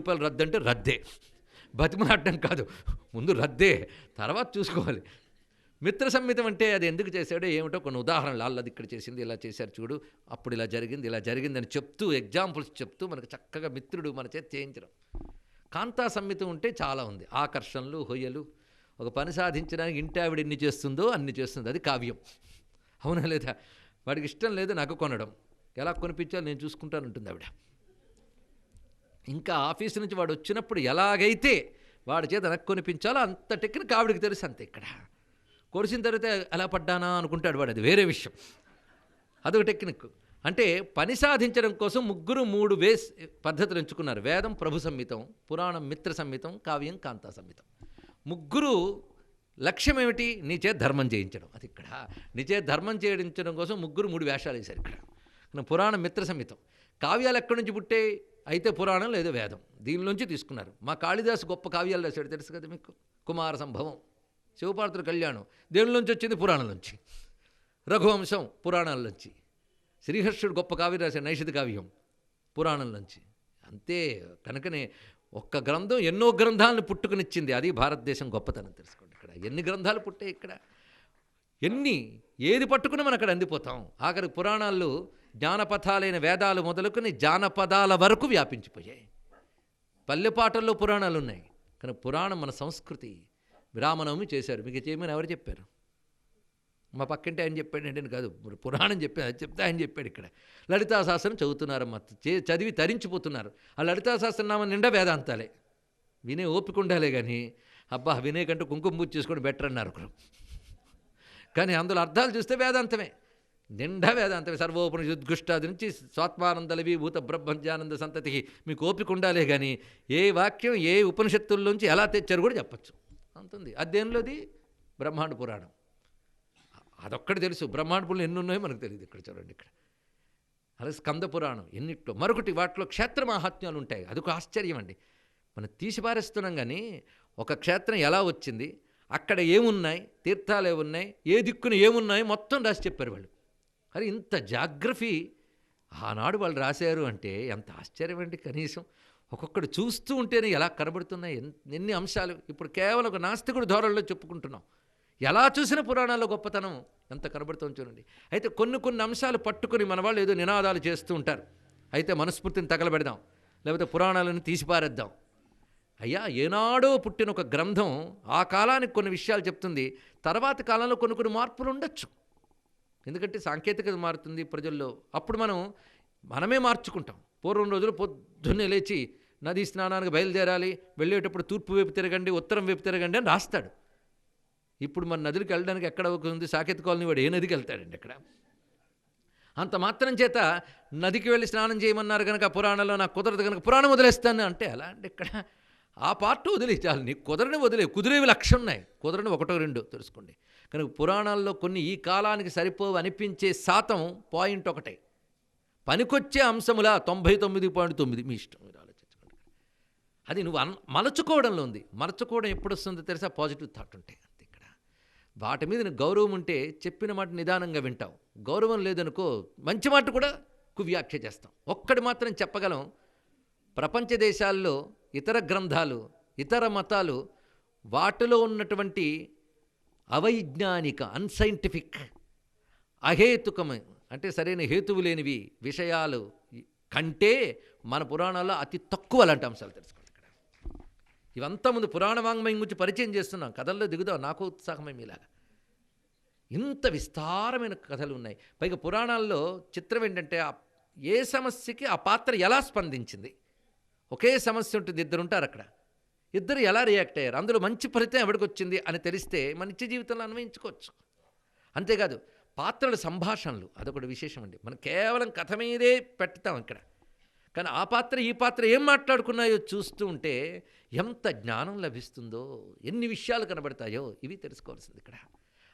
రూపాయలు రద్దు అంటే రద్దే. బతిమలాడడం కాదు ముందు రద్దే తర్వాత చూసుకోవాలి. మిత్ర సంహితం అంటే అది ఎందుకు చేశాడో ఏమిటో కొన్ని ఉదాహరణలు. వాళ్ళది ఇక్కడ చేసింది ఇలా చేశారు చూడు అప్పుడు ఇలా జరిగింది ఇలా జరిగిందని చెప్తూ ఎగ్జాంపుల్స్ చెప్తూ మనకు చక్కగా మిత్రుడు మన చేతి చేయించడం. కాంతా సంహితం ఉంటే చాలా ఉంది. ఆకర్షణలు హొయ్యలు ఒక పని సాధించడానికి ఇంటి ఆవిడ ఎన్ని చేస్తుందో అన్ని చేస్తుంది. అది కావ్యం. అవునా లేదా? వాడికి ఇష్టం లేదు నాకు కొనడం. ఎలా కొనిపించాలో నేను చూసుకుంటాను ఉంటుంది ఆవిడ. ఇంకా ఆఫీస్ నుంచి వాడు వచ్చినప్పుడు ఎలాగైతే వాడి చేత నాకు కొనిపించాలో అంత టెక్నిక్ ఆవిడకి తెలుసు అంతే ఇక్కడ. కొరిసిన తర్వాత ఎలా పడ్డానా అనుకుంటాడు వాడు అది వేరే విషయం. అదొక టెక్నిక్. అంటే పని సాధించడం కోసం ముగ్గురు మూడు వేస్ పద్ధతులు ఎంచుకున్నారు. వేదం ప్రభు సంహితం పురాణం మిత్ర సంహితం కావ్యం కాంతా సంహితం. ముగ్గురు లక్ష్యం ఏమిటి? నీచే ధర్మం చేయించడం అది ఇక్కడ. నీచే ధర్మం చేయించడం కోసం ముగ్గురు మూడు వేషాలు వేశారు ఇక్కడ. పురాణ మిత్ర సంహితం. కావ్యాలు ఎక్కడి నుంచి పుట్టే అయితే పురాణం లేదా వేదం. దీనిలోంచి తీసుకున్నారు. మా కాళిదాసు గొప్ప కావ్యాలు రాశాడు తెలుసు కదా మీకు? కుమార సంభవం శివపార్వతుల కళ్యాణం. దేనిలోంచి వచ్చింది? పురాణం నుంచి. రఘువంశం పురాణాల్లోంచి శ్రీహర్షుడు గొప్ప కావ్యం రాశాడు నైషిక కావ్యం పురాణం నుంచి. అంతే కనుకనే ఒక్క గ్రంథం ఎన్నో గ్రంథాలను పుట్టుకునిచ్చింది. అది భారతదేశం గొప్పతనం తెలుసుకోండి ఇక్కడ. ఎన్ని గ్రంథాలు పుట్టాయి ఇక్కడ? ఎన్ని? ఏది పట్టుకుని మనం అక్కడ అందిపోతాం. ఆఖరి పురాణాల్లో జ్ఞానపథాలైన వేదాలు మొదలుకొని జానపదాల వరకు వ్యాపించిపోయాయి. పల్లెపాటల్లో పురాణాలు ఉన్నాయి కానీ పురాణం మన సంస్కృతి. విరామనవమి చేశారు. మీకు చేయమని ఎవరు చెప్పారు? మా పక్కింటి ఆయన చెప్పాడు అంటే కాదు. పురాణం చెప్పాను చెప్తే ఆయన చెప్పాడు ఇక్కడ. లలితా శాస్త్రం చదువుతున్నారమ్మ. చే- చదివి తరించిపోతున్నారు. ఆ లలితా శాస్త్రం నామ నిండా వేదాంతాలే. వినే ఓపిక ఉండాలే కానీ అబ్బా వినే కంటే కుంకుమ పూజ చేసుకొని బెటర్ అన్నారు ఒకరు. కానీ అందులో అర్థాలు చూస్తే వేదాంతమే. నిండా వేదాంతమే సర్వోపనిషద్గుష్టాది నుంచి స్వాత్మానంద భూత బ్రహ్మజ్ఞానంద సంతతికి మీకు ఓపిక ఉండాలే కానీ ఏ వాక్యం ఏ ఉపనిషత్తుల్లోంచి ఎలా తెచ్చారు కూడా చెప్పచ్చు. అంతుంది. అదేంలోది బ్రహ్మాండ పురాణం. అదొక్కటి తెలుసు. బ్రహ్మాండ పురాణం ఎన్ని ఉన్నాయో మనకు తెలియదు ఇక్కడ చూడండి ఇక్కడ. అలాగే స్కంద పురాణం ఎన్నిట్లో? మరొకటి వాటిలో క్షేత్ర మహాత్మ్యాలు ఉంటాయి. అదొక ఆశ్చర్యం అండి. మనం తీసిపారేస్తున్నాం కానీ ఒక క్షేత్రం ఎలా వచ్చింది? అక్కడ ఏమున్నాయి? తీర్థాలు ఏమున్నాయి? ఏ దిక్కున ఏమున్నాయి మొత్తం రాసి చెప్పారు వాళ్ళు. అరే ఇంత జాగ్రఫీ ఆనాడు వాళ్ళు రాశారు అంటే ఎంత ఆశ్చర్యం అండి కనీసం. ఒక్కొక్కడు చూస్తూ ఉంటేనే ఎలా కనబడుతున్నాయి ఎన్- ఎన్ని అంశాలు. ఇప్పుడు కేవలం ఒక నాస్తికుడు ధోరణిలో చెప్పుకుంటున్నాం. ఎలా చూసిన పురాణాల్లో గొప్పతనం ఎంత కనబడుతుంది చూడండి. అయితే కొన్ని కొన్ని అంశాలు పట్టుకొని మన వాళ్ళు ఏదో నినాదాలు చేస్తూ ఉంటారు. అయితే మనస్ఫూర్తిని తగలబెడదాం లేకపోతే పురాణాలను తీసిపారేద్దాం. అయ్యా ఏనాడో పుట్టిన ఒక గ్రంథం ఆ కాలానికి కొన్ని విషయాలు చెప్తుంది. తర్వాత కాలంలో కొన్ని కొన్ని మార్పులు ఉండొచ్చు. ఎందుకంటే సాంకేతికత మారుతుంది ప్రజల్లో. అప్పుడు మనం మనమే మార్చుకుంటాం. పూర్వం రోజులు పొద్దున్నే లేచి నదీ స్నానానికి బయలుదేరాలి వెళ్ళేటప్పుడు తూర్పు వైపు తిరగండి ఉత్తరం వైపు తిరగండి అని రాస్తాడు. ఇప్పుడు మన నదులకు వెళ్ళడానికి ఎక్కడ ఉంది? సాకేత్ కాలనీ వాడు ఏ నదికి వెళ్తాడండి అక్కడ? అంత మాత్రం చేత నదికి వెళ్ళి స్నానం చేయమన్నారు కనుక పురాణంలో నాకు కుదరదు కనుక పురాణం వదిలేస్తాను అంటే ఎలా అంటే ఇక్కడ ఆ పార్ట్ వదిలే చాలు. నీకు కుదరని వదిలే. కుదిరేవి లక్ష ఉన్నాయి. కుదరని ఒకటో రెండు తెలుసుకోండి. కనుక పురాణాల్లో కొన్ని ఈ కాలానికి సరిపోవు అనిపించే శాతం పాయింట్ ఒకటే. పనికొచ్చే అంశముల తొంభై తొమ్మిది పాయింట్ తొమ్మిది మీ ఇష్టం మీరు ఆలోచించుకోండి. అది నువ్వు అన్ మలచుకోవడంలో ఉంది. మలచుకోవడం ఎప్పుడు వస్తుందో తెలుసా? పాజిటివ్ థాట్ ఉంటే అంతే ఇక్కడ. వాటి మీద నువ్వు గౌరవం ఉంటే చెప్పిన మాట నిదానంగా వింటావు. గౌరవం లేదనుకో మంచి మాట కూడా కువ్యాఖ్య చేస్తాం. ఒక్కటి మాత్రం చెప్పగలం. ప్రపంచ దేశాల్లో ఇతర గ్రంథాలు ఇతర మతాలు వాటిలో ఉన్నటువంటి అవైజ్ఞానిక అన్సైంటిఫిక్ అహేతుకమైన అంటే సరైన హేతువు లేనివి విషయాలు కంటే మన పురాణాల్లో అతి తక్కువ అలాంటి అంశాలు తెలుసుకోండి ఇక్కడ. ఇవంతా ముందు పురాణ వాంగ్మయం గురించి పరిచయం చేస్తున్నాం. కథల్లో దిగుదాం. నాకు ఉత్సాహమే మీలాగా. ఇంత విస్తారమైన కథలు ఉన్నాయి. పైగా పురాణాల్లో చిత్రం ఏంటంటే ఏ సమస్యకి ఆ పాత్ర ఎలా స్పందించింది? ఒకే సమస్య ఉంటుంది. ఇద్దరు ఉంటారు అక్కడ. ఇద్దరు ఎలా రియాక్ట్ అయ్యారు? అందులో మంచి ఫలితం ఎవరికి వచ్చింది అని తెలిస్తే మన నిత్య జీవితంలో అన్వయించుకోవచ్చు. అంతేకాదు పాత్రల సంభాషణలు అదొకటి విశేషం అండి మనం కేవలం కథ మీదే పెట్టుతాం ఇక్కడ. కానీ ఆ పాత్ర ఈ పాత్ర ఏం మాట్లాడుకున్నాయో చూస్తూ ఉంటే ఎంత జ్ఞానం లభిస్తుందో ఎన్ని విషయాలు కనబడతాయో ఇవి తెలుసుకోవాల్సింది ఇక్కడ.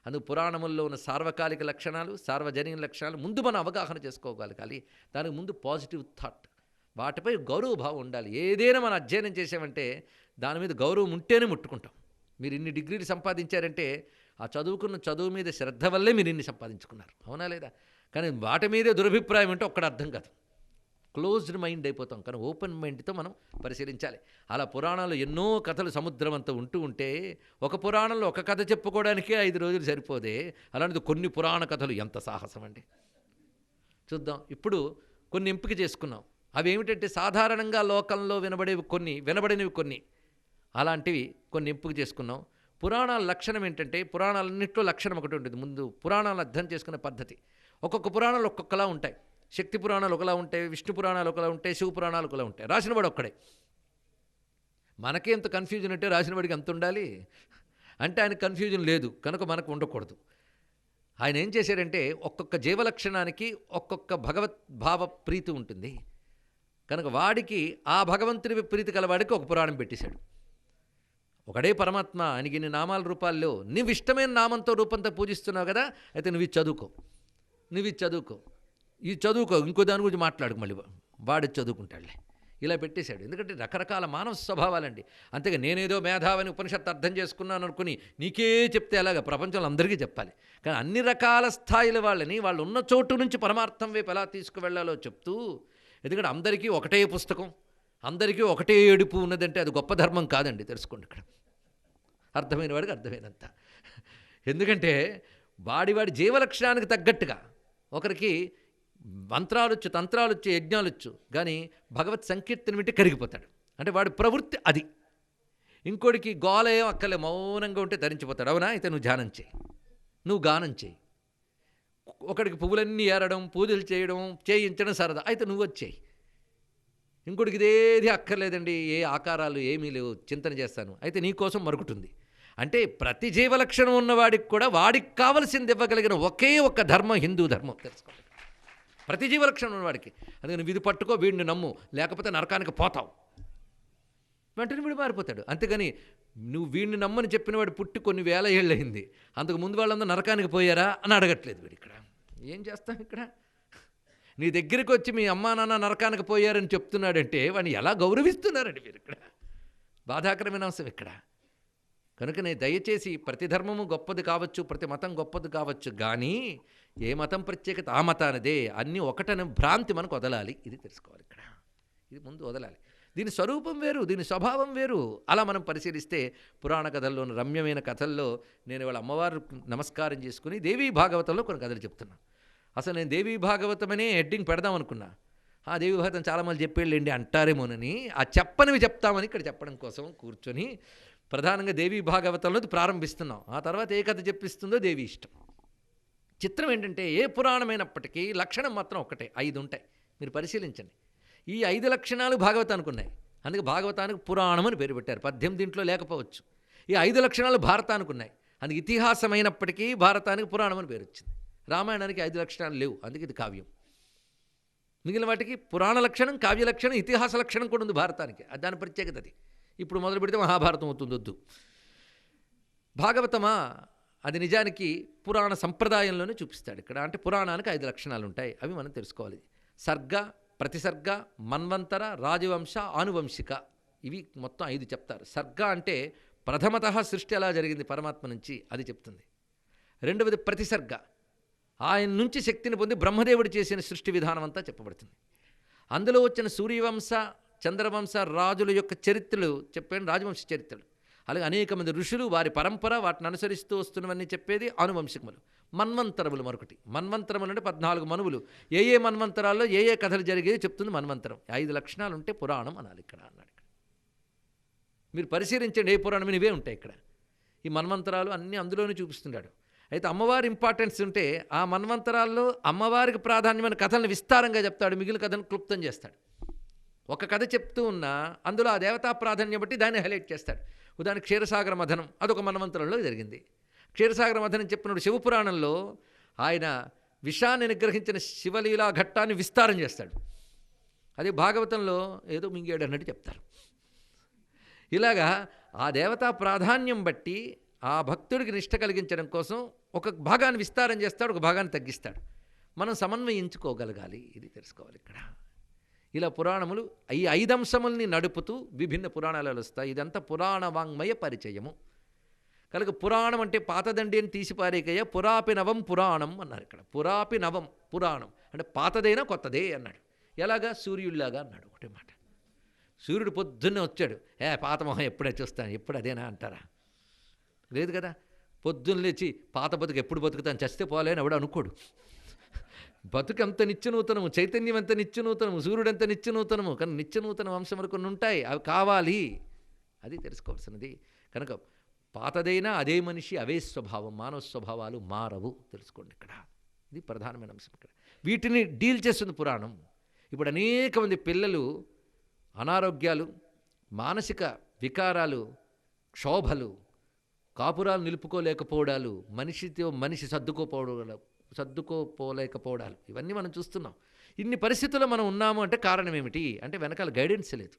అందుకు పురాణముల్లో ఉన్న సార్వకాలిక లక్షణాలు సార్వజనీన లక్షణాలు ముందు మనం అవగాహన చేసుకోగలగాలి దానికి ముందు పాజిటివ్ థాట్ వాటిపై గౌరవ భావం ఉండాలి. ఏదైనా మనం అధ్యయనం చేసామంటే దాని మీద గౌరవం ఉంటేనే ముట్టుకుంటాం. మీరు ఇన్ని డిగ్రీలు సంపాదించారంటే ఆ చదువుకున్న చదువు మీద శ్రద్ధ వల్లే మీరు ఇన్ని సంపాదించుకున్నారు. అవునా లేదా? కానీ వాటి మీదే దురభిప్రాయం అంటే ఒక్కడ అర్థం కాదు. క్లోజ్డ్ మైండ్ అయిపోతాం. కానీ ఓపెన్ మైండ్తో మనం పరిశీలించాలి. అలా పురాణాలు ఎన్నో కథలు సముద్రం అంతా ఉంటూ ఉంటే ఒక పురాణంలో ఒక కథ చెప్పుకోవడానికే ఐదు రోజులు సరిపోదే. అలాంటిది కొన్ని పురాణ కథలు ఎంత సాహసం అండి. చూద్దాం. ఇప్పుడు కొన్ని ఎంపిక చేసుకున్నాం. అవి ఏమిటంటే సాధారణంగా లోకంలో వినబడేవి కొన్ని వినబడినవి కొన్ని. అలాంటివి కొన్ని ఎంపిక చేసుకున్నాం. పురాణాల లక్షణం ఏంటంటే పురాణాలన్నింటిలో లక్షణం ఒకటి ఉంటుంది. ముందు పురాణాలను అర్థం చేసుకునే పద్ధతి. ఒక్కొక్క పురాణాలు ఒక్కొక్కలా ఉంటాయి. శక్తి పురాణాలు ఒకలా ఉంటాయి విష్ణు పురాణాలు ఒకలా ఉంటాయి శివ పురాణాలు ఒకలా ఉంటాయి. రాసినవాడు ఒక్కడే. మనకే ఎంత కన్ఫ్యూజన్ అంటే రాసినవాడికి ఎంత ఉండాలి? అంటే ఆయన కన్ఫ్యూజన్ లేదు. కనుక మనకు ఉండకూడదు. ఆయన ఏం చేశారంటే ఒక్కొక్క జీవలక్షణానికి ఒక్కొక్క భగవత్ భావ ప్రీతి ఉంటుంది. కనుక వాడికి ఆ భగవంతుని ప్రీతి కలవాడికి ఒక పురాణం పెట్టేశాడు. ఒకడే పరమాత్మ ఆయనకి ఇన్ని నామాల రూపాల్లో నువ్వు ఇష్టమైన నామంతో రూపంతో పూజిస్తున్నావు కదా అయితే నువ్వు ఇది చదువుకో. నువ్వు ఇది చదువుకో. ఇది చదువుకో. ఇంకో దాని గురించి మాట్లాడుకు మళ్ళీ. వాడు చదువుకుంటాడులే. ఇలా పెట్టేశాడు. ఎందుకంటే రకరకాల మానవ స్వభావాలండి. అంతేగా నేనేదో మేధావని ఉపనిషత్తు అర్థం చేసుకున్నాను అనుకుని నీకే చెప్తే అలాగా ప్రపంచంలో అందరికీ చెప్పాలి. కానీ అన్ని రకాల స్థాయిల వాళ్ళని వాళ్ళు ఉన్న చోటు నుంచి పరమార్థం వైపు ఎలా తీసుకువెళ్ళాలో చెప్తూ ఎందుకంటే అందరికీ ఒకటే పుస్తకం అందరికీ ఒకటే ఏడుపు ఉన్నదంటే అది గొప్ప ధర్మం కాదండి. తెలుసుకోండి ఇక్కడ. అర్థమైన వాడికి అర్థమైనంత ఎందుకంటే వాడి వాడి జీవలక్షణానికి తగ్గట్టుగా ఒకరికి మంత్రాలొచ్చు తంత్రాలొచ్చు యజ్ఞాలొచ్చు కానీ భగవత్ సంకీర్తన వింటే కరిగిపోతాడు. అంటే వాడి ప్రవృత్తి అది. ఇంకోటికి గోలయం అక్కలే మౌనంగా ఉంటే ధరించిపోతాడు. అవునా? అయితే నువ్వు ధ్యానం చేయి. నువ్వు గానం చేయి. ఒకడికి పువ్వులన్నీ ఏరడం పూజలు చేయడం చేయించడం సరదా. అయితే నువ్వు వచ్చేయి ఇంకోటికి ఇదేది అక్కర్లేదండి. ఏ ఆకారాలు ఏమీ లేవు. చింతన చేస్తాను. అయితే నీకోసం మరుగుతుంది అంటే ప్రతి జీవలక్షణం ఉన్నవాడికి కూడా వాడికి కావలసింది ఇవ్వగలిగిన ఒకే ఒక్క ధర్మం హిందూ ధర్మం. తెలుసుకోండి. ప్రతి జీవలక్షణం ఉన్నవాడికి. అందుకని విధి పట్టుకో వీడిని నమ్ము. లేకపోతే నరకానికి పోతావు. వెంటనే వీడు మారిపోతాడు. అంతేగాని నువ్వు వీడిని నమ్మని చెప్పిన వాడు పుట్టి కొన్ని వేల ఏళ్ళయింది. అంతకు ముందు వాళ్ళందరూ నరకానికి పోయారా అని అడగట్లేదు వీడు ఇక్కడ. ఏం చేస్తాం ఇక్కడ? నీ దగ్గరికి వచ్చి మీ అమ్మా నాన్న నరకానికి పోయారని చెప్తున్నాడంటే వాడిని ఎలా గౌరవిస్తున్నారండి మీరు ఇక్కడ? బాధాకరమైన అంశం ఇక్కడ. కనుకనే దయచేసి ప్రతి ధర్మము గొప్పది కావచ్చు ప్రతి మతం గొప్పది కావచ్చు కానీ ఏ మతం ప్రత్యేకత ఆ మతానిదే. అన్నీ ఒకటనే భ్రాంతి మనకు వదలాలి. ఇది తెలుసుకోవాలి ఇక్కడ. ఇది ముందు వదలాలి. దీని స్వరూపం వేరు దీని స్వభావం వేరు. అలా మనం పరిశీలిస్తే పురాణ కథల్లోని రమ్యమైన కథల్లో నేను వాళ్ళ అమ్మవారు నమస్కారం చేసుకుని దేవీ భాగవతంలో కొన్ని కథలు చెప్తున్నాను అసలు నేను దేవీ భాగవతమనే హెడ్డింగ్ పెడదాం అనుకున్నా. ఆ దేవీ భాగవతం చాలామంది చెప్పేళ్ళండి అంటారేమోనని ఆ చెప్పనివి చెప్తామని ఇక్కడ చెప్పడం కోసం కూర్చొని ప్రధానంగా దేవీ భాగవతంలో ప్రారంభిస్తున్నాం. ఆ తర్వాత ఏ కథ చెప్పిస్తుందో దేవి ఇష్టం. చిత్రం ఏంటంటే ఏ పురాణమైనప్పటికీ లక్షణం మాత్రం ఒక్కటే ఐదు ఉంటాయి. మీరు పరిశీలించండి. ఈ ఐదు లక్షణాలు భాగవతానికి ఉన్నాయి. అందుకే భాగవతానికి పురాణం అని పేరు పెట్టారు. పద్దెనిమిది దీంట్లో లేకపోవచ్చు. ఈ ఐదు లక్షణాలు భారతానికి ఉన్నాయి. అందుకే ఇతిహాసమైనప్పటికీ భారతానికి పురాణం అని పేరు వచ్చింది. రామాయణానికి ఐదు లక్షణాలు లేవు. అందుకే ఇది కావ్యం. మిగిలిన వాటికి పురాణ లక్షణం కావ్య లక్షణం ఇతిహాస లక్షణం కూడా ఉంది భారతానికి. దాని ప్రత్యేకత అది. ఇప్పుడు మొదలు పెడితే మహాభారతం అవుతుంది వద్దు. భాగవతమా అది నిజానికి పురాణ సంప్రదాయంలోనే చూపిస్తాడు ఇక్కడ. అంటే పురాణానికి ఐదు లక్షణాలు ఉంటాయి అవి మనం తెలుసుకోవాలి. సర్గ ప్రతిసర్గ మన్వంతర రాజవంశ ఆనువంశిక. ఇవి మొత్తం ఐదు చెప్తారు. సర్గ అంటే ప్రథమత సృష్టి ఎలా జరిగింది పరమాత్మ నుంచి అది చెప్తుంది. రెండవది ప్రతిసర్గ. ఆయన నుంచి శక్తిని పొంది బ్రహ్మదేవుడు చేసిన సృష్టి విధానం అంతా చెప్పబడుతుంది. అందులో వచ్చిన సూర్యవంశ చంద్రవంశ రాజుల యొక్క చరిత్రలు చెప్పాను రాజవంశ చరిత్రలు. అలాగే అనేక మంది ఋషులు వారి పరంపర వాటిని అనుసరిస్తూ వస్తున్నవన్నీ చెప్పేది ఆనువంశికములు మన్వంతరములు మరొకటి. మన్వంతరములు అంటే పద్నాలుగు మనువులు. ఏ ఏ మన్వంతరాల్లో ఏ ఏ కథలు జరిగేది చెప్తుంది మన్వంతరం. ఐదు లక్షణాలు ఉంటే పురాణం అనాలి ఇక్కడ అన్నాడు ఇక్కడ. మీరు పరిశీలించండి ఏ పురాణం ఇవే ఉంటాయి ఇక్కడ. ఈ మన్వంతరాలు అన్నీ అందులోనే చూపిస్తున్నాడు. అయితే అమ్మవారి ఇంపార్టెన్స్ ఉంటే ఆ మన్వంతరాల్లో అమ్మవారికి ప్రాధాన్యమైన కథలను విస్తారంగా చెప్తాడు మిగిలిన కథను క్లుప్తం చేస్తాడు. ఒక కథ చెప్తూ ఉన్నా అందులో ఆ దేవతా ప్రాధాన్యం బట్టి దాన్ని హైలైట్ చేస్తాడు. ఉదాహరణ క్షీరసాగర మథనం అదొక మన్వంతరంలో జరిగింది. క్షీరసాగర మథనం చెప్పినప్పుడు శివపురాణంలో ఆయన విషాన్ని నిగ్రహించిన శివలీలా ఘట్టాన్ని విస్తారం చేస్తాడు. అదే భాగవతంలో ఏదో మింగేడు అన్నట్టు చెప్తారు. ఇలాగా ఆ దేవతా ప్రాధాన్యం బట్టి ఆ భక్తుడికి నిష్ట కలిగించడం కోసం ఒక భాగాన్ని విస్తారం చేస్తాడు ఒక భాగాన్ని తగ్గిస్తాడు. మనం సమన్వయించుకోగలగాలి ఇది తెలుసుకోవాలి ఇక్కడ. ఇలా పురాణములు ఈ ఐదంశముల్ని నడుపుతూ విభిన్న పురాణాలు వస్తాయి. ఇదంతా పురాణ వాంగ్మయ పరిచయము. కనుక పురాణం అంటే పాతదండి అని తీసిపారేకయ్య పురాపి నవం పురాణం అన్నారు ఇక్కడ. పురాపి నవం పురాణం అంటే పాతదైనా కొత్తదే అన్నాడు. ఎలాగా? సూర్యుడిలాగా అన్నాడు ఒకటే మాట. సూర్యుడు పొద్దున్నే వచ్చాడు. ఏ పాత మొహం ఎప్పుడే చూస్తాను? ఎప్పుడు అదేనా అంటారా? లేదు కదా? పొద్దున్న లేచి పాత బతుకు ఎప్పుడు బతుకుతాను? చస్తే పోలేని ఎవడు అనుకోడు. బతుకు ఎంత నిత్యనూతనము చైతన్యం ఎంత నిత్యనూతనము సూర్యుడు ఎంత నిత్యనూతనము కానీ నిత్యనూతన వంశములు కొన్ని ఉంటాయి అవి కావాలి. అది తెలుసుకోవాల్సినది. కనుక పాతదైనా అదే మనిషి అవే స్వభావం మానవ స్వభావాలు మారవు. తెలుసుకోండి ఇక్కడ. ఇది ప్రధానమైన అంశం ఇక్కడ. వీటిని డీల్ చేస్తుంది పురాణం. ఇప్పుడు అనేక మంది పిల్లలు అనారోగ్యాలు మానసిక వికారాలు క్షోభలు కాపురాలు నిలుపుకోలేకపోవడాలు మనిషితో మనిషి సర్దుకోపోవడం సర్దుకోపోలేకపోవడాలు. ఇవన్నీ మనం చూస్తున్నాం. ఇన్ని పరిస్థితుల్లో మనం ఉన్నాము అంటే కారణం ఏమిటి? అంటే వెనకాల గైడెన్స్ లేదు.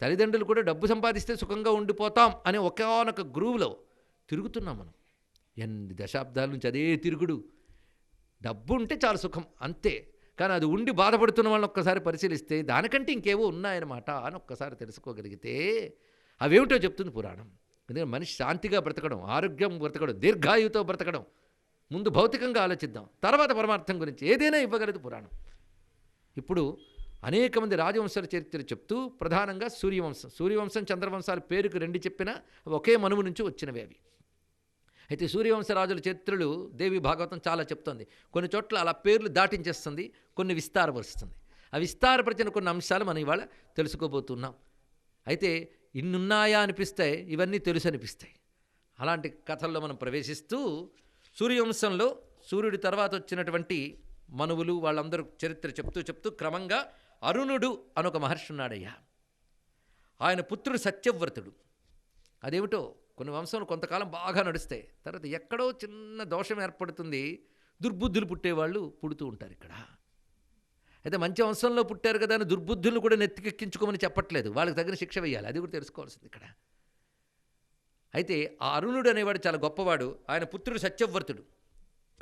తల్లిదండ్రులు కూడా డబ్బు సంపాదిస్తే సుఖంగా ఉండిపోతాం అనే ఒకనొక గ్రూవ్లో తిరుగుతున్నాం మనం. ఎన్ని దశాబ్దాల నుంచి అదే తిరుగుడు. డబ్బు ఉంటే చాలా సుఖం అంతే. కానీ అది ఉండి బాధపడుతున్న వాళ్ళని ఒక్కసారి పరిశీలిస్తే దానికంటే ఇంకేవో ఉన్నాయన్నమాట అని ఒక్కసారి తెలుసుకోగలిగితే అవేమిటో చెప్తుంది పురాణం. ఎందుకంటే మనిషి శాంతిగా బ్రతకడం ఆరోగ్యం బ్రతకడం దీర్ఘాయువుతో బ్రతకడం ముందు భౌతికంగా ఆలోచిద్దాం. తర్వాత పరమార్థం గురించి ఏదైనా ఇవ్వగలదు పురాణం. ఇప్పుడు అనేక మంది రాజవంశాల చరిత్ర చెప్తూ ప్రధానంగా సూర్యవంశం. సూర్యవంశం చంద్రవంశాల పేరుకు రెండు చెప్పినా ఒకే మనువు నుంచి వచ్చినవి అవి. అయితే సూర్యవంశ రాజుల చరిత్రలు దేవి భాగవతం చాలా చెప్తోంది. కొన్ని చోట్ల అలా పేర్లు దాటించేస్తుంది కొన్ని విస్తారపరుస్తుంది. ఆ విస్తారపరిచిన కొన్ని అంశాలు మనం ఇవాళ తెలుసుకోబోతున్నాం. అయితే ఇన్నున్నాయా అనిపిస్తాయి ఇవన్నీ తెలుసు అనిపిస్తాయి అలాంటి కథల్లో మనం ప్రవేశిస్తూ సూర్యవంశంలో సూర్యుడి తర్వాత వచ్చినటువంటి మనువులు వాళ్ళందరూ చరిత్ర చెప్తూ చెప్తూ క్రమంగా అరుణుడు అనొక మహర్షి ఉన్నాడయ్యా. ఆయన పుత్రుడు సత్యవ్రతుడు. అదేమిటో కొన్ని వంశంలో కొంతకాలం బాగా నడుస్తాయి తర్వాత ఎక్కడో చిన్న దోషం ఏర్పడుతుంది దుర్బుద్ధులు పుట్టేవాళ్ళు పుడుతూ ఉంటారు ఇక్కడ. అయితే మంచి వంశంలో పుట్టారు కదా అని దుర్బుద్ధులను కూడా నెత్తికెక్కించుకోమని చెప్పట్లేదు. వాళ్ళకి తగిన శిక్ష వేయాలి. అది కూడా తెలుసుకోవాల్సింది ఇక్కడ. అయితే ఆ అరుణుడు అనేవాడు చాలా గొప్పవాడు ఆయన పుత్రుడు సత్యవ్రతుడు.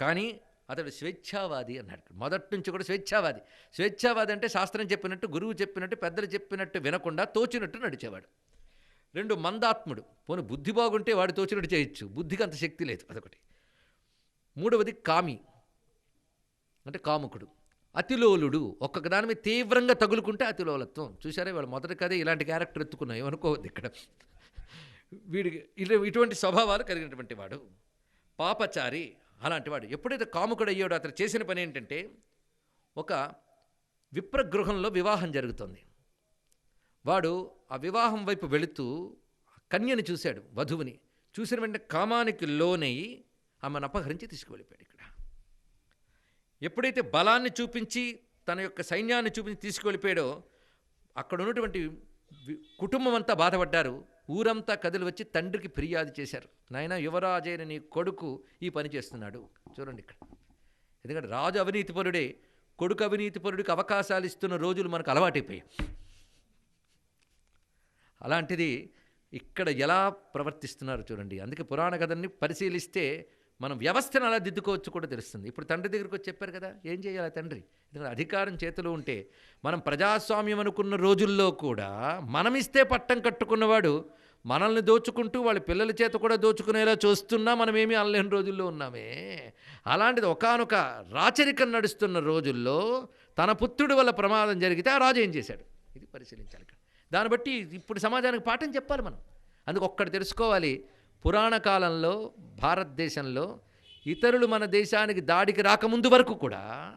కానీ అతడు స్వేచ్ఛావాది అన్నాడు. మొదటి నుంచి కూడా స్వేచ్ఛావాది. స్వేచ్ఛావాది అంటే శాస్త్రం చెప్పినట్టు గురువు చెప్పినట్టు పెద్దలు చెప్పినట్టు వినకుండా తోచినట్టు నడిచేవాడు. రెండు మందాత్ముడు. పోనీ బుద్ధి బాగుంటే వాడు తోచినట్టు చేయొచ్చు. బుద్ధికి అంత శక్తి లేదు. అదొకటి. మూడవది కామి. అంటే కాముకుడు. అతిలోలుడు. ఒక్కొక్క దాని మీద తీవ్రంగా తగులుకుంటే అతిలోలత్వం. చూసారా వాళ్ళు మొదటి కదే ఇలాంటి క్యారెక్టర్ ఎత్తుకున్నాం. ఏమనుకోవద్దు ఇక్కడ. వీడికి ఇటువంటి స్వభావాలు కలిగినటువంటి వాడు పాపచారి అలాంటివాడు ఎప్పుడైతే కాముకుడు అయ్యాడో అతను చేసిన పని ఏంటంటే ఒక విప్రగృహంలో వివాహం జరుగుతుంది. వాడు ఆ వివాహం వైపు వెళుతూ కన్యని చూశాడు వధువుని. చూసిన వెంటనే కామానికి లోనయ్యి ఆమెను అపహరించి తీసుకువెళ్ళిపోయాడు ఇక్కడ. ఎప్పుడైతే బలాన్ని చూపించి తన యొక్క సైన్యాన్ని చూపించి తీసుకువెళ్ళిపోయాడో అక్కడ ఉన్నటువంటి కుటుంబం అంతా బాధపడ్డారు. ఊరంతా కదిలి వచ్చి తండ్రికి ఫిర్యాదు చేశారు. నాయన యువరాజైన నీ కొడుకు ఈ పని చేస్తున్నాడు. చూడండి ఇక్కడ. ఎందుకంటే రాజు అవినీతిపరుడే కొడుకు అవినీతిపరుడికి అవకాశాలు ఇస్తున్న రోజులు మనకు అలవాటైపోయాయి. అలాంటిది ఇక్కడ ఎలా ప్రవర్తిస్తున్నారు చూడండి. అందుకే పురాణ కథని పరిశీలిస్తే మనం వ్యవస్థను అలా దిద్దుకోవచ్చు కూడా తెలుస్తుంది. ఇప్పుడు తండ్రి దగ్గరికి వచ్చి చెప్పారు కదా ఏం చేయాలి తండ్రి? ఎందుకంటే అధికారం చేతిలో ఉంటే మనం ప్రజాస్వామ్యం అనుకున్న రోజుల్లో కూడా మనం ఇస్తే పట్టం కట్టుకున్నవాడు మనల్ని దోచుకుంటూ వాళ్ళ పిల్లల చేత కూడా దోచుకునేలా చూస్తున్నా మనమేమీ అనలేని రోజుల్లో ఉన్నామే. అలాంటిది ఒకానొక రాచరికం నడుస్తున్న రోజుల్లో తన పుత్రుడి వల్ల ప్రమాదం జరిగితే ఆ రాజు ఏం చేశాడు? ఇది పరిశీలించాలి దాన్ని బట్టి ఇప్పుడు సమాజానికి పాఠం చెప్పాలి మనం. అందుకు ఒక్కటి తెలుసుకోవాలి. పురాణ కాలంలో భారతదేశంలో ఇతరులు మన దేశానికి దాడికి రాకముందు వరకు కూడా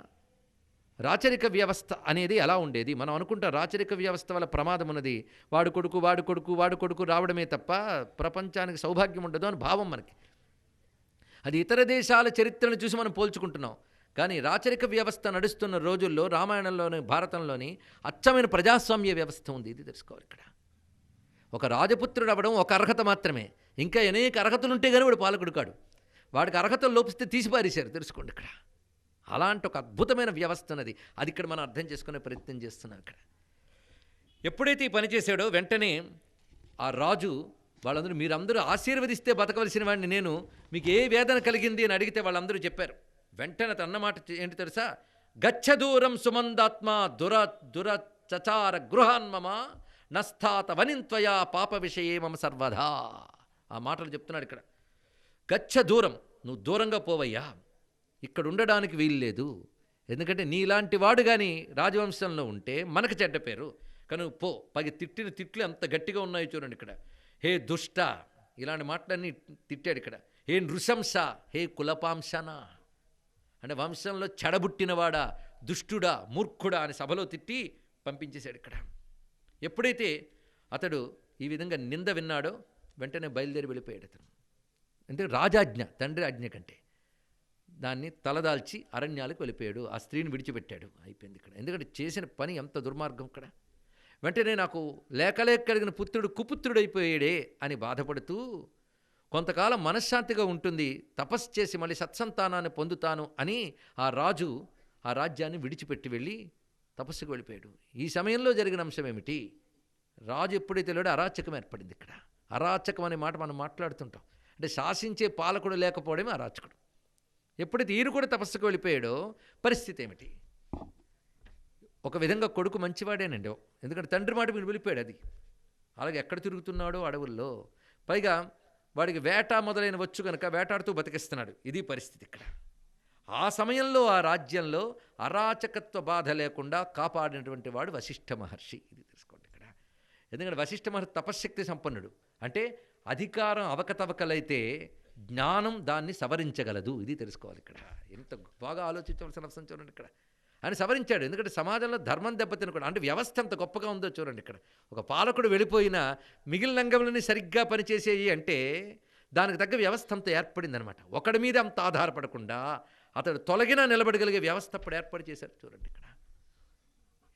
రాచరిక వ్యవస్థ అనేది ఎలా ఉండేది. మనం అనుకుంటాం రాచరిక వ్యవస్థ వల్ల ప్రమాదం ఉన్నది. వాడు కొడుకు వాడు కొడుకు వాడు కొడుకు రావడమే తప్ప ప్రపంచానికి సౌభాగ్యం ఉండదు అని భావం మనకి. అది ఇతర దేశాల చరిత్రను చూసి మనం పోల్చుకుంటున్నాం. కానీ రాచరిక వ్యవస్థ నడుస్తున్న రోజుల్లో రామాయణంలోని భారతంలోని అచ్చమైన ప్రజాస్వామ్య వ్యవస్థ ఉంది. ఇది తెలుసుకోవాలి ఇక్కడ. ఒక రాజపుత్రుడు అవ్వడం ఒక అర్హత మాత్రమే. ఇంకా అనేక అర్హతలు ఉంటే కానీ వాడు పాలకుడు కాడు. వాడికి అర్హతలు లోపిస్తే తీసిపారేశారు. తెలుసుకోండి ఇక్కడ. అలాంటి ఒక అద్భుతమైన వ్యవస్థ ఉన్నది అది ఇక్కడ మనం అర్థం చేసుకునే ప్రయత్నం చేస్తున్నాం ఇక్కడ ఎప్పుడైతే ఈ పని చేశాడో వెంటనే ఆ రాజు వాళ్ళందరూ మీరందరూ ఆశీర్వదిస్తే బతకవలసిన వాడిని నేను మీకు ఏ వేదన కలిగింది అని అడిగితే వాళ్ళందరూ చెప్పారు. వెంటనే అన్నమాట ఏంటి తెలుసా? గచ్చ దూరం సుమందాత్మ దుర దుర చచార గృహాన్మమ నస్థాత వనింత్వయా పాప విషయే మమ సర్వదా ఆ మాటలు చెప్తున్నాడు ఇక్కడ. గచ్చ దూరం నువ్వు దూరంగా పోవయ్యా. ఇక్కడ ఉండడానికి వీల్లేదు. ఎందుకంటే నీలాంటి వాడు కానీ రాజవంశంలో ఉంటే మనకు చెడ్డ పేరు. కానీ పో పగి తిట్టిన తిట్లు ఎంత గట్టిగా ఉన్నాయో చూడండి ఇక్కడ. హే దుష్ట ఇలాంటి మాటలన్నీ తిట్టాడు ఇక్కడ. హే నృశంస హే కులపాంశనా. అంటే వంశంలో చెడబుట్టినవాడా దుష్టుడా మూర్ఖుడా అని సభలో తిట్టి పంపించేశాడు ఇక్కడ. ఎప్పుడైతే అతడు ఈ విధంగా నింద విన్నాడో వెంటనే బయలుదేరి వెళ్ళిపోయాడు అతను. అంటే రాజాజ్ఞ తండ్రి ఆజ్ఞ కంటే. దాన్ని తలదాల్చి అరణ్యాలకు వెళ్ళిపోయాడు. ఆ స్త్రీని విడిచిపెట్టాడు. అయిపోయింది ఇక్కడ. ఎందుకంటే చేసిన పని ఎంత దుర్మార్గం ఇక్కడ. వెంటనే నాకు లేకలేక కలిగిన పుత్రుడు కుపుత్రుడైపోయాడే అని బాధపడుతూ కొంతకాలం మనశ్శాంతిగా ఉంటుంది తపస్సు చేసి మళ్ళీ సత్సంతానాన్ని పొందుతాను అని ఆ రాజు ఆ రాజ్యాన్ని విడిచిపెట్టి వెళ్ళి తపస్సుకు వెళ్ళిపోయాడు. ఈ సమయంలో జరిగిన అంశం ఏమిటి? రాజు ఎప్పుడైతే లేడో అరాచకం ఏర్పడింది ఇక్కడ. అరాచకం అనే మాట మనం మాట్లాడుతుంటాం. అంటే శాసించే పాలకుడు లేకపోవడమే అరాచకుడు. ఎప్పుడైతే ఈయన కూడా తపస్సుకు వెళ్ళిపోయాడో పరిస్థితి ఏమిటి? ఒక విధంగా కొడుకు మంచివాడేనండి. ఎందుకంటే తండ్రి మాట మీరు వెళ్ళిపోయాడు అది. అలాగే ఎక్కడ తిరుగుతున్నాడో అడవుల్లో. పైగా వాడికి వేట మొదలైన వచ్చు కనుక వేటాడుతూ బతికిస్తున్నాడు. ఇది పరిస్థితి ఇక్కడ. ఆ సమయంలో ఆ రాజ్యంలో అరాచకత్వ బాధ లేకుండా కాపాడినటువంటి వాడు వశిష్ఠ మహర్షి. ఇది తెలుసుకోండి ఇక్కడ. ఎందుకంటే వశిష్ఠ మహర్షి తపశ్శక్తి సంపన్నుడు. అంటే అధికారం అవకతవకలైతే జ్ఞానం దాన్ని సవరించగలదు. ఇది తెలుసుకోవాలి ఇక్కడ. ఎంత బాగా ఆలోచించవలసిన అవసరం చూడండి ఇక్కడ. ఆయన సవరించాడు. ఎందుకంటే సమాజంలో ధర్మం దెబ్బతినకూడదు అంటే వ్యవస్థ ఎంత గొప్పగా ఉందో చూడండి ఇక్కడ. ఒక పాలకుడు వెళ్ళిపోయినా మిగిలిన రంగంలోని సరిగ్గా పనిచేసేయి అంటే దానికి తగ్గ వ్యవస్థ అంత ఏర్పడిందనమాట. ఒకడి మీద అంత ఆధారపడకుండా అతడు తొలగినా నిలబడగలిగే వ్యవస్థ అప్పుడు ఏర్పాటు చేశారు చూడండి ఇక్కడ.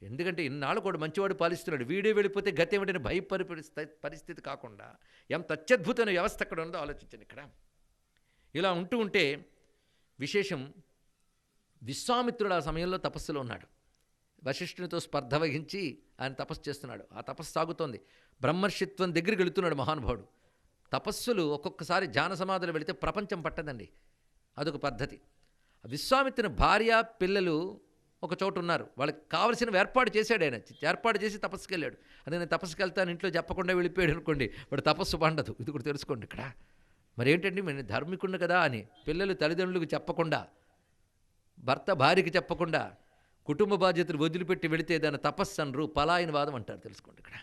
ఎందుకంటే ఇన్నాళ్ళు కూడా మంచివాడు పాలిస్తున్నాడు. వీడే వెళ్ళిపోతే గతి ఏమిటని భయపరి పరిస్థితి కాకుండా ఎంత అత్యద్భుతమైన వ్యవస్థ అక్కడ ఉందో ఆలోచించండి ఇక్కడ. ఇలా ఉంటూ ఉంటే విశేషం విశ్వామిత్రుడు ఆ సమయంలో తపస్సులో ఉన్నాడు. వశిష్ఠునితో స్పర్ధ వహించి ఆయన తపస్సు చేస్తున్నాడు. ఆ తపస్సు సాగుతోంది. బ్రహ్మర్షిత్వం దగ్గరికి వెళుతున్నాడు మహానుభావుడు. తపస్సులు ఒక్కొక్కసారి ధ్యాన సమాధులు వెళితే ప్రపంచం పట్టదండి. అదొక పద్ధతి. విశ్వామిత్రుని భార్య పిల్లలు ఒక చోట ఉన్నారు. వాళ్ళకి కావలసిన ఏర్పాటు చేశాడు ఆయన. ఏర్పాటు చేసి తపస్సుకి వెళ్ళాడు అదే నేను తపస్సుకి వెళ్తాను ఇంట్లో చెప్పకుండా వెళ్ళిపోయాడు అనుకోండి. వాడు తపస్సు పండదు. ఇది కూడా తెలుసుకోండి ఇక్కడ. మరి ఏంటండి నేను కదా అని పిల్లలు తల్లిదండ్రులకు చెప్పకుండా భర్త భార్యకి చెప్పకుండా కుటుంబ బాధ్యతలు వదిలిపెట్టి వెళితే దాని తపస్సు అనరు పలాయన వాదం అంటారు తెలుసుకోండి ఇక్కడ.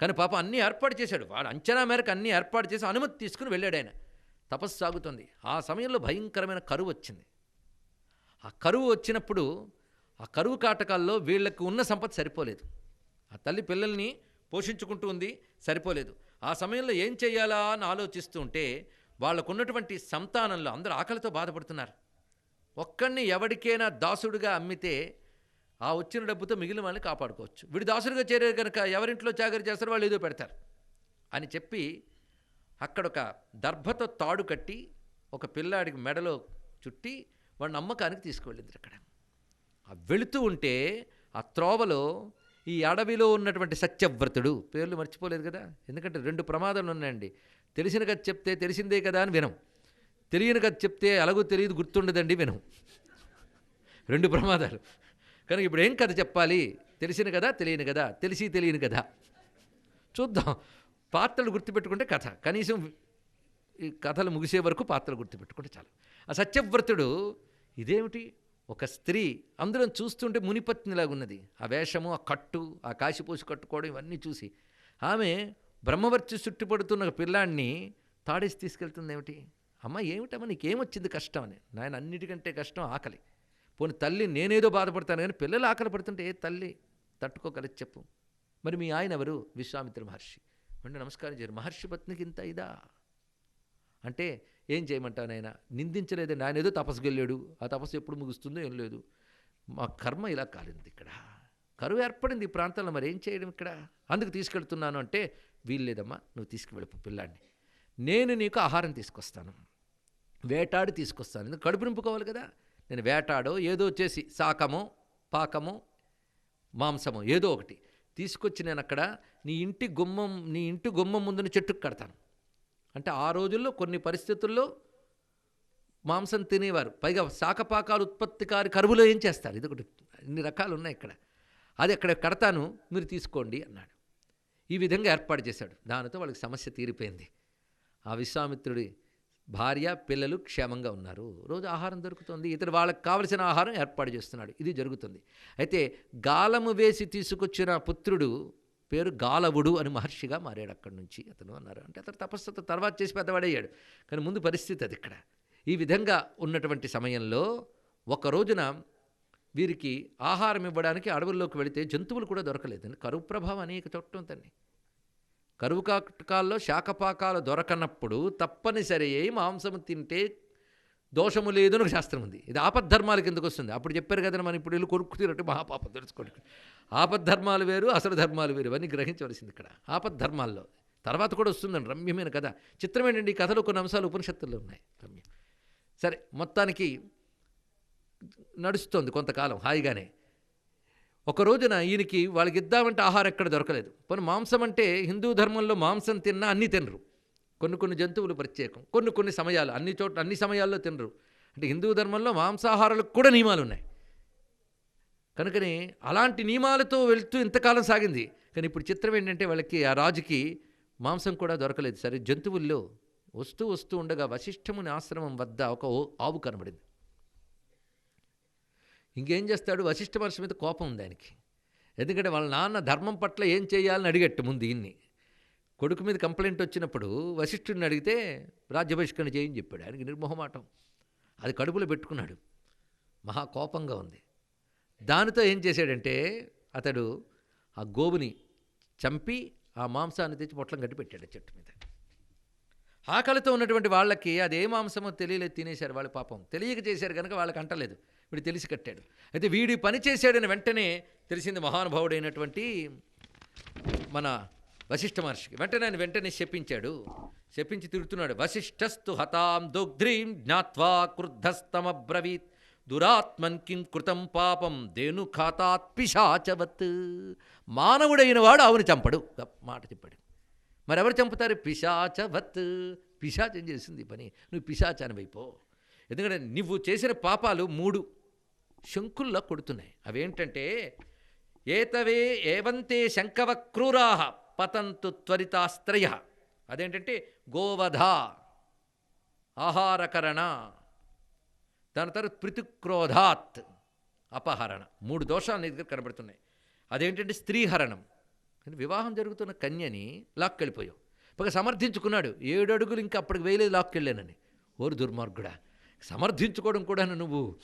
కానీ పాప అన్నీ ఏర్పాటు చేశాడు. వాడు అంచనా మేరకు అన్నీ ఏర్పాటు చేసి అనుమతి తీసుకుని వెళ్ళాడు ఆయన. తపస్సు సాగుతుంది. ఆ సమయంలో భయంకరమైన కరువు వచ్చింది. ఆ కరువు వచ్చినప్పుడు ఆ కరువు కాటకాల్లో వీళ్ళకి ఉన్న సంపద సరిపోలేదు. ఆ తల్లి పిల్లల్ని పోషించుకుంటూ ఉంది సరిపోలేదు. ఆ సమయంలో ఏం చేయాలా అని ఆలోచిస్తూ ఉంటే వాళ్ళకున్నటువంటి సంతానంలో అందరూ ఆకలితో బాధపడుతున్నారు. ఒక్కడిని ఎవరికైనా దాసుడుగా అమ్మితే ఆ వచ్చిన డబ్బుతో మిగిలిన వాళ్ళని కాపాడుకోవచ్చు. వీడు దాసుడుగా చేరే కనుక ఎవరింట్లో జాగ్రత్త చేస్తారో వాళ్ళు ఏదో పెడతారు అని చెప్పి అక్కడ ఒక దర్భతో తాడు కట్టి ఒక పిల్లాడికి మెడలో చుట్టి వాడిని అమ్మకానికి తీసుకువెళ్ళింది అక్కడ వెళుతూ ఉంటే ఆ త్రోవలో ఈ అడవిలో ఉన్నటువంటి సత్యవ్రతుడు పేర్లు మర్చిపోలేదు కదా? ఎందుకంటే రెండు ప్రమాదాలు ఉన్నాయండి. తెలిసిన కథ చెప్తే తెలిసిందే కదా అని వినం. తెలియని కథ చెప్తే అలాగూ తెలియదు గుర్తుండదండి వినం. రెండు ప్రమాదాలు. కనుక ఇప్పుడు ఏం కథ చెప్పాలి? తెలిసిన కదా తెలియని కదా తెలిసి తెలియని కదా చూద్దాం. పాత్రలు గుర్తుపెట్టుకుంటే కథ. కనీసం ఈ కథలు ముగిసే వరకు పాత్రలు గుర్తుపెట్టుకుంటే చాలు. ఆ సత్యవ్రతుడు ఇదేమిటి? ఒక స్త్రీ అందరం చూస్తుంటే మునిపత్నిలాగున్నది. ఆ వేషము ఆ కట్టు ఆ కాశిపోసి కట్టుకోవడం ఇవన్నీ చూసి. ఆమె బ్రహ్మవర్చి చుట్టుపడుతున్న ఒక పిల్లాడిని తాడేసి తీసుకెళ్తుంది ఏమిటి అమ్మ ఏమిటమ్మా నీకేమొచ్చింది కష్టం అని. నాయన అన్నిటికంటే కష్టం ఆకలి. పోనీ తల్లి నేనేదో బాధపడతాను కానీ పిల్లలు ఆకలి పడుతుంటే ఏ తల్లి? తట్టుకోగలదు చెప్పు. మరి మీ ఆయన ఎవరు? విశ్వామిత్ర మహర్షి. అంటే నమస్కారం చేయరు. మహర్షి పత్నికి ఇంత ఇదా? అంటే ఏం చేయమంటానైనా నాయన? నిందించలేదండి ఆయన ఏదో తపస్సుకి వెళ్ళాడు. ఆ తపస్సు ఎప్పుడు ముగుస్తుందో ఏం లేదు. మా కర్మ ఇలా కాలింది ఇక్కడ. కరువు ఏర్పడింది ఈ ప్రాంతంలో. మరి ఏం చేయడం ఇక్కడ? అందుకు తీసుకెళ్తున్నాను అంటే వీల్లేదమ్మా నువ్వు తీసుకువెళ్ళిపో పిల్లాడిని నేను నీకు ఆహారం తీసుకొస్తాను. వేటాడి తీసుకొస్తాను. ఎందుకు కడుపు నింపుకోవాలి కదా? నేను వేటాడో ఏదో చేసి శాకమో పాకమో మాంసమో ఏదో ఒకటి తీసుకొచ్చి నేను అక్కడ నీ ఇంటి గుమ్మం నీ ఇంటి గుమ్మం ముందున చెట్టుకు కడతాను. అంటే ఆ రోజుల్లో కొన్ని పరిస్థితుల్లో మాంసం తినేవారు. పైగా శాకపాకాలు ఉత్పత్తికారి కరువులో ఏం చేస్తారు? ఇది ఒకటి ఇన్ని రకాలు ఉన్నాయి ఇక్కడ. అది అక్కడ కడతాను మీరు తీసుకోండి అన్నాడు. ఈ విధంగా ఏర్పాటు చేశాడు. దానితో వాళ్ళకి సమస్య తీరిపోయింది. ఆ విశ్వామిత్రుడి భార్య పిల్లలు క్షేమంగా ఉన్నారు. రోజు ఆహారం దొరుకుతుంది. ఇతడు వాళ్ళకి కావలసిన ఆహారం ఏర్పాటు చేస్తున్నాడు. ఇది జరుగుతుంది. అయితే గాలము వేసి తీసుకొచ్చిన పుత్రుడు పేరు గాలవుడు అని మహర్షిగా మారాడు అక్కడి నుంచి. అతను అన్నారు అంటే అతను తపస్సుతో తర్వాత చేసి పెద్దవాడయ్యాడు. కానీ ముందు పరిస్థితి అది ఇక్కడ. ఈ విధంగా ఉన్నటువంటి సమయంలో ఒక రోజున వీరికి ఆహారం ఇవ్వడానికి అడవుల్లోకి వెళితే జంతువులు కూడా దొరకలేదు. కరువు ప్రభావం అనేక చోట్ల ఉందండి. కరువు కాటకాల్లో శాఖపాకాలు దొరకనప్పుడు తప్పనిసరి మాంసం తింటే దోషము లేదు అని శాస్త్రం ఉంది. ఇది ఆపద్ధర్మాల కిందకు వస్తుంది? అప్పుడు చెప్పారు కదా మనం ఇప్పుడు వెళ్ళి కొరుకు తినట్టు మహాపాపం తెలుసుకోండి. ఆపద్ధర్మాలు వేరు అసలు ధర్మాలు వేరు ఇవన్నీ గ్రహించవలసింది ఇక్కడ. ఆపద్ధర్మాల్లో. తర్వాత కూడా వస్తుందండి రమ్యమైన కథ. చిత్రం ఏంటండి? ఈ కథలో కొన్ని అంశాలు ఉపనిషత్తుల్లో ఉన్నాయి. రమ్యం. సరే మొత్తానికి నడుస్తోంది కొంతకాలం హాయిగానే. ఒక రోజున ఈయనకి వాళ్ళకి ఇద్దామంటే ఆహారం ఎక్కడ దొరకలేదు. పోనీ మాంసం అంటే హిందూ ధర్మంలో మాంసం తిన్నా అన్నీ తినరు. కొన్ని కొన్ని జంతువులు ప్రత్యేకం కొన్ని కొన్ని సమయాలు అన్ని చోట్ల అన్ని సమయాల్లో తినరు. అంటే హిందూ ధర్మంలో మాంసాహారాలకు కూడా నియమాలు ఉన్నాయి కనుకని అలాంటి నియమాలతో వెళ్తూ ఇంతకాలం సాగింది. కానీ ఇప్పుడు చిత్రం ఏంటంటే వాళ్ళకి ఆ రాజుకి మాంసం కూడా దొరకలేదు. సరే జంతువుల్లో వస్తూ వస్తూ ఉండగా వశిష్ఠముని ఆశ్రమం వద్ద ఒక ఓ- ఆవు కనబడింది. ఇంకేం చేస్తాడు? వశిష్ఠ మహర్షి మీద కోపం ఉంది ఆయనకి. ఎందుకంటే వాళ్ళ నాన్న ధర్మం పట్ల ఏం చేయాలని అడిగట్టు ముందు ఇన్ని కొడుకు మీద కంప్లైంట్ వచ్చినప్పుడు వశిష్ఠుడిని అడిగితే రాజ్యబహిష్కరణ చేయని చెప్పాడు. ఆయనకి నిర్మోహమాటం. అది కడుపులో పెట్టుకున్నాడు. మహా కోపంగా ఉంది. దానితో ఏం చేశాడంటే అతడు ఆ గోవుని చంపి ఆ మాంసాన్ని తెచ్చి పొట్లం కట్టి పెట్టాడు చెట్టు మీద. ఆకలితో ఉన్నటువంటి వాళ్ళకి అది ఏ మాంసమో తెలియలేదు తినేశారు వాళ్ళ పాపం. తెలియక చేశారు కనుక వాళ్ళకి అంటలేదు. వీడు తెలిసి కట్టాడు. అయితే వీడి పని చేశాడని వెంటనే తెలిసింది మహానుభావుడైనటువంటి మన వశిష్ఠ మహర్షికి. వెంటనే ఆయన వెంటనే శపించాడు. శపించి తిరుగుతున్నాడు. వశిష్ఠస్తు హతాం దుగ్ధ్రీం జ్ఞాత్వా క్రుద్ధస్తమబ్రవీత్. దురాత్మన్ కిం కృతం పాపం దేను ఖాతాత్ పిశాచవత్. మానవుడైన వాడు ఆవుని చంపడు. మాట చెప్పాడు. మరెవరు చంపుతారు? పిశాచవత్. పిశాచం చేసింది పని? నువ్వు పిశాచానివైపో ఎందుకంటే నువ్వు చేసిన పాపాలు మూడు శంకుల్లా కొడుతున్నాయి. అవేంటంటే ఏతవే ఏవంతే శంకవ క్రూరాహ. పతంతు త్వరితాశ్రయ అదేంటంటే గోవధ ఆహారకరణ దాని తర్వాత ప్రతిక్రోధాత్ అపహరణ. మూడు దోషాలు నీ దగ్గర కనబడుతున్నాయి. అదేంటంటే స్త్రీహరణం. వివాహం జరుగుతున్న కన్యని లాక్కెళ్ళిపోయావు. పక్క సమర్థించుకున్నాడు. ఏడు అడుగులు ఇంకా అప్పటికి వేయలేదు లాక్కెళ్ళానని. ఓరు దుర్మార్గుడా సమర్థించుకోవడం కూడా నువ్వు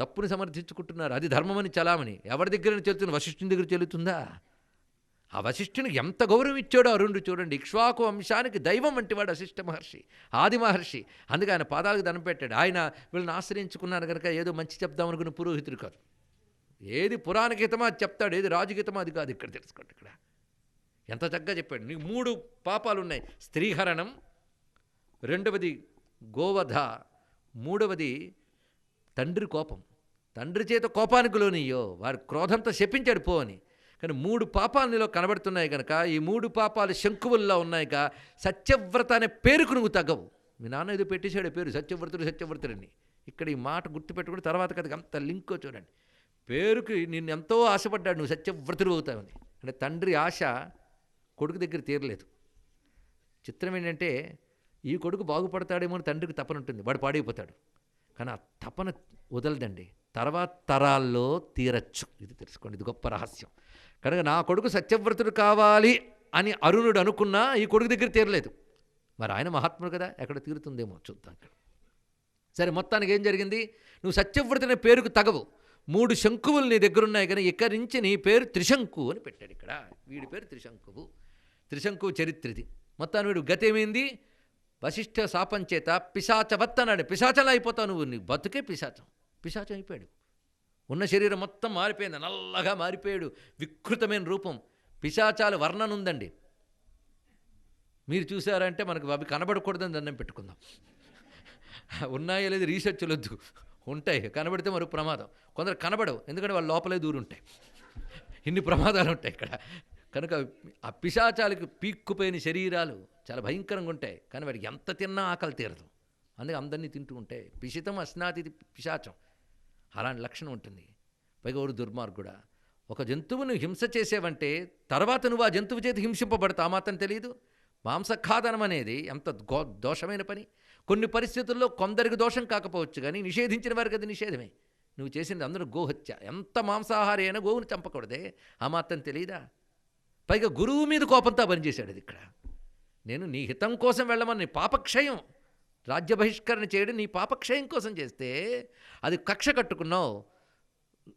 తప్పుని సమర్థించుకుంటున్నారు. అది ధర్మమని చలామని ఎవరి దగ్గర చెల్లుతుంది వశిష్ఠుని దగ్గర చెల్లుతుందా? ఆ వశిష్ఠునికి ఎంత గౌరవం అరుణుడు చూడండి. ఇక్ష్వాకు వంశానికి దైవం వంటి వాడు వశిష్ఠ మహర్షి ఆది మహర్షి. అందుకే ఆయన పాదాలకు దనం పెట్టాడు. ఆయన వీళ్ళని ఆశ్రయించుకున్నారు కనుక ఏదో మంచి చెప్దామనుకున్న పురోహితుడు కాదు. ఏది పురాణగీతమా అది చెప్తాడు. ఏది రాజగీతమా అది కాదు ఇక్కడ తెలుసుకోండి ఇక్కడ. ఎంత చక్కగా చెప్పాడు. నీకు మూడు పాపాలు ఉన్నాయి స్త్రీహరణం రెండవది గోవధ మూడవది తండ్రి కోపం. తండ్రి చేత కోపానికి లోనియ్యో వారి క్రోధంతో శపించాడు పో అని. కానీ మూడు పాపాలు నీలో కనబడుతున్నాయి కనుక ఈ మూడు పాపాలు శంకువుల్లో ఉన్నాయిక సత్యవ్రత అనే పేరుకు నువ్వు తగ్గవు. మీ నాన్న ఏదో పెట్టేశాడు పేరు సత్యవ్రతుడు సత్యవ్రతుడని. ఇక్కడ ఈ మాట గుర్తుపెట్టుకుని తర్వాత కథకి అంత లింక్ చూడండి. పేరుకి నిన్ను ఎంతో ఆశపడ్డాడు నువ్వు సత్యవ్రతుడు అవుతావని. అంటే తండ్రి ఆశ కొడుకు దగ్గర తీరలేదు. చిత్రం ఏంటంటే ఈ కొడుకు బాగుపడతాడేమో అని తండ్రికి తపన ఉంటుంది వాడు పాడైపోతాడు. కానీ ఆ తపన వదలదండి. తర్వాత తరాల్లో తీరచ్చు. ఇది తెలుసుకోండి ఇది గొప్ప రహస్యం. కనుక నా కొడుకు సత్యవ్రతుడు కావాలి అని అరుణుడు అనుకున్నా ఈ కొడుకు దగ్గర తీరలేదు. మరి ఆయన మహాత్ముడు కదా ఎక్కడ తీరుతుందేమో చూద్దాం సరే మొత్తానికి ఏం జరిగింది? నువ్వు సత్యవ్రత అనే పేరుకు తగవు. మూడు శంకువులు నీ దగ్గరున్నాయి కానీ ఇక్కడి నుంచి నీ పేరు త్రిశంకు అని పెట్టాడు ఇక్కడ. వీడి పేరు త్రిశంకువు. త్రిశంకు చరిత్రది. మొత్తాన్ని వీడు గతేమైంది? వశిష్ఠ శాపం చేత పిశాచవత్ అన్నాడు పిశాచంలా అయిపోతావు నువ్వు. నీ బతుకే పిశాచం. పిశాచం అయిపోయాడు. ఉన్న శరీరం మొత్తం మారిపోయింది. నల్లగా మారిపోయాడు. వికృతమైన రూపం. పిశాచాలు వర్ణన ఉందండి మీరు చూసారంటే మనకు అవి కనబడకూడదని దండం పెట్టుకుందాం. ఉన్నాయో లేదు రీసెర్చ్ వద్దు ఉంటాయి. కనబడితే మరో ప్రమాదం. కొందరు కనబడవు. ఎందుకంటే వాళ్ళ లోపలే దూరుంటాయి. ఇన్ని ప్రమాదాలు ఉంటాయి ఇక్కడ. కనుక ఆ పిశాచాలకు పీక్కుపోయిన శరీరాలు చాలా భయంకరంగా ఉంటాయి. కానీ వాడికి ఎంత తిన్నా ఆకలి తీరదు. అందుకే అందరినీ తింటూ ఉంటాయి పిశితం అస్నాతి పిశాచం. అలాంటి లక్షణం ఉంటుంది. పైగా ఒక దుర్మార్గుడా. ఒక జంతువును హింస చేసేవంటే తర్వాత నువ్వు ఆ జంతువు చేతి హింసింపబడతా ఆ మాత్రం తెలియదు మాంసఖాదనం అనేది ఎంత దోషమైన పని. కొన్ని పరిస్థితుల్లో కొందరికి దోషం కాకపోవచ్చు కానీ నిషేధించిన వారికి అది నిషేధమే. నువ్వు చేసింది అందరూ గోహత్య. ఎంత మాంసాహారి అయినా గోవుని చంపకూడదే. ఆ మాత్రం తెలియదా పైగా గురువు మీద కోపంతో పనిచేశాడు అది ఇక్కడ. నేను నీ హితం కోసం వెళ్ళమని పాపక్షయం. రాజ్య బహిష్కరణ చేయడం నీ పాపక్షయం కోసం చేస్తే అది కక్ష కట్టుకున్నావు.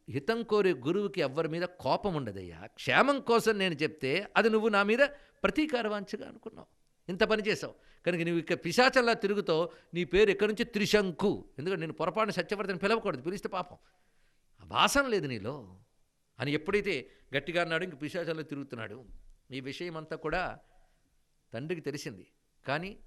హితం కోరే గురువుకి ఎవ్వరి మీద కోపం ఉండదయ్యా. క్షేమం కోసం నేను చెప్తే అది నువ్వు నా మీద ప్రతీకార వాంఛగా అనుకున్నావు. ఇంత పని చేసావు కనుక నువ్వు ఇక పిశాచల్లా తిరుగుతావు. నీ పేరు ఎక్కడి నుంచి? త్రిశంకు. ఎందుకంటే నేను పొరపాటున సత్యవర్తని పిలవకూడదు. పిలిస్తే పాపం. వాసన లేదు నీలో. అని ఎప్పుడైతే గట్టిగా అన్నాడు ఇంక పిశాచల్లా తిరుగుతున్నాడు. ఈ విషయం అంతా కూడా తండ్రికి తెలిసింది. కానీ